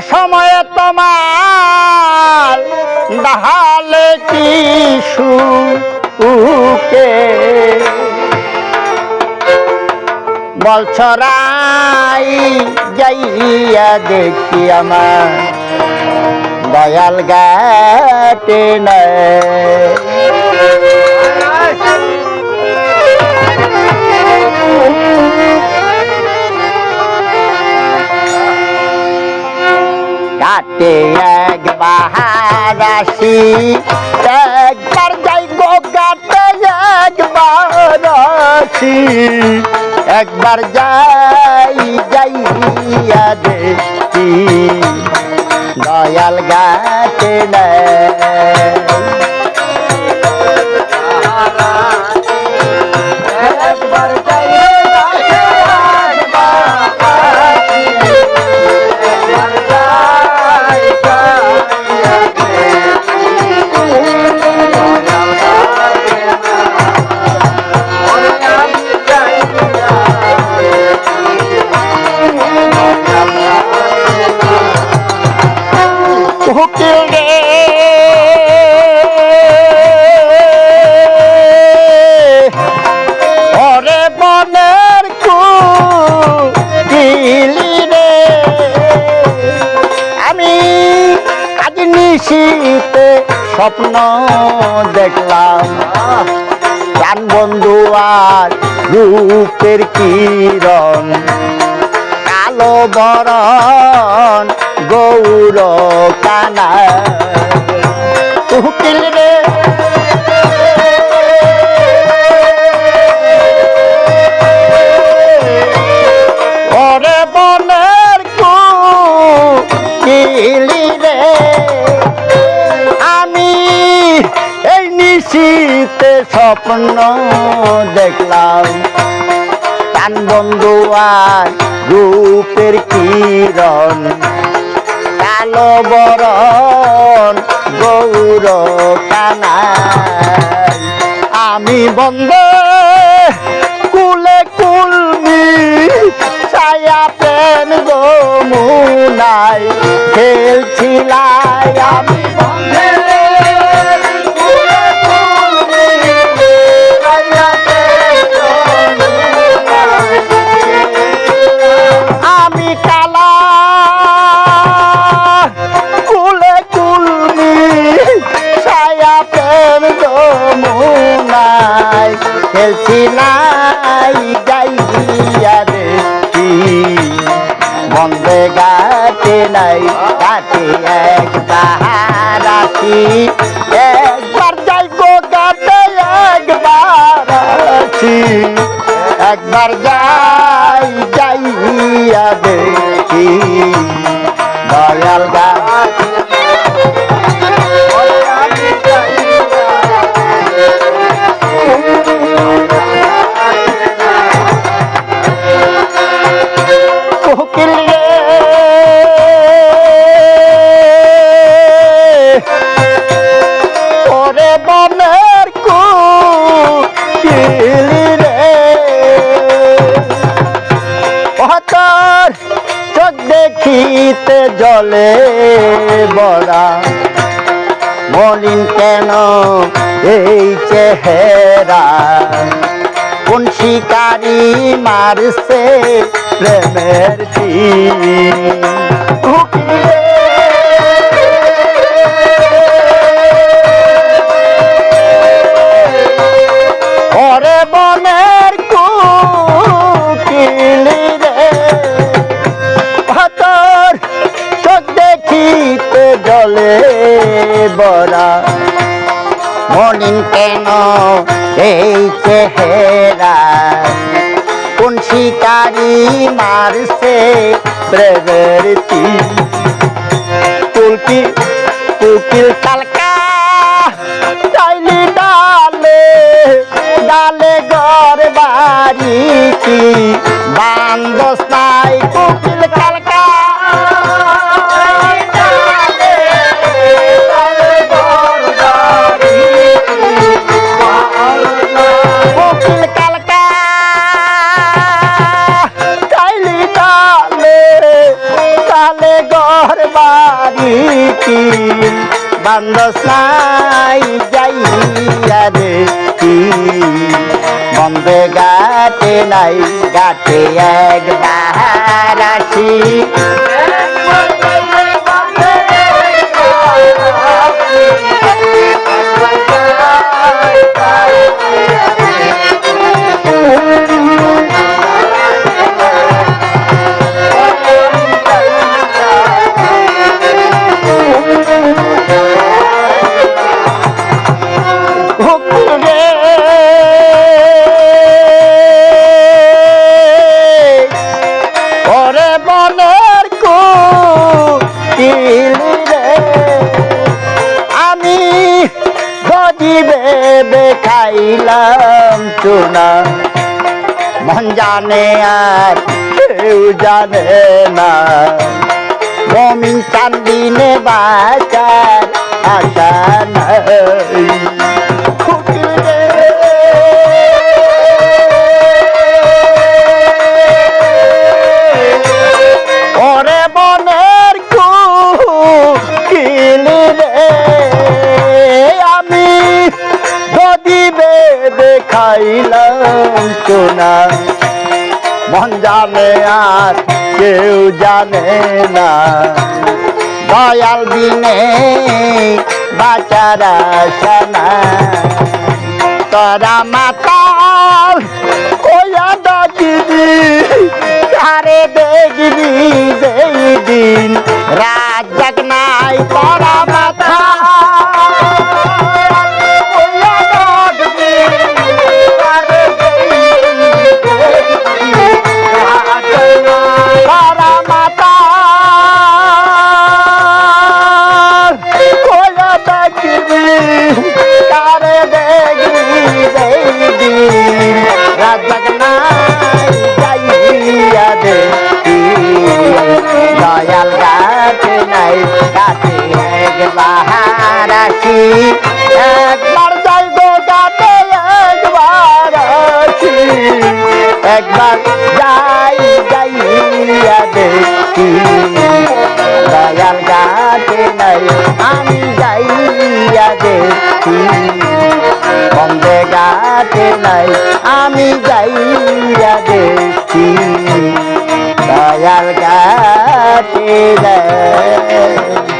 অসময়ে তোমার দাহালে কি সুকে বলছরাই যাইয়া দেখি আমার দয়াল গাটে একবার যাই যাই যাইয়া দেখি দয়াল গাছে নেয়। কুকিলি রে। আমি আজ নিশিতে স্বপ্ন দেখলাম। প্রাণ বন্ধু আর রূপের কিরণ। কালো বরণ গৌর কানা স্বপ্ন দেখলাম। প্রাণ বন্ধু আর রূপের কিরণ, কালো বরণ, গৌর কানা আমি বন্ধ কুলে কুলমি ছায়া প্রেম গমুনাই খেলছিলাই আমি। নাই গাইয়া দেখি। বন্ধে গাতে নাই গাতে একবার আসি একবার যাই গো গাতে একবার আসি একবার যাই যাইয়া দেখি। দয়াল গাছ জলে বড়া মলিন কেন এই চেহারা? কোন শিকারি মারছে প্রেমের তীর? বনের জলে বরা মনিন কেন এই চেহারা? কোন শিকারি মারছে প্রেমের তীর তুলকি তুকিল কালকা চাইলি ডালে ডালে ঘর বাড়ি কি বান্দস নাই কুকিল কি বান্দস নাই যাইয়া রে কি বম্বে গাতে নাই গাতে একবার আসি। হুকুরে খাইলাম চুনা। মন জানে আর কেউ জানে না। মমিন চান্দিনে বাঁচার আশা নাই। খাইলাম চোনা মন জানে আর কেউ জানে না। দয়াল দিনে বাচারা সানা তোরা মাতাল ওয়া ডাকিবি কারে দেখবি যেই দিন। রাত জাগ নাই তোরা মাথা একবার যাই গো গাতে একবার আসি একবার যাই যাইয়া দেখি। দয়াল গাছে নাই, আমি যাইয়া দেখি। বন্দে গাতে নাই, আমি যাইয়া দেখি। দয়াল গাতে নাই।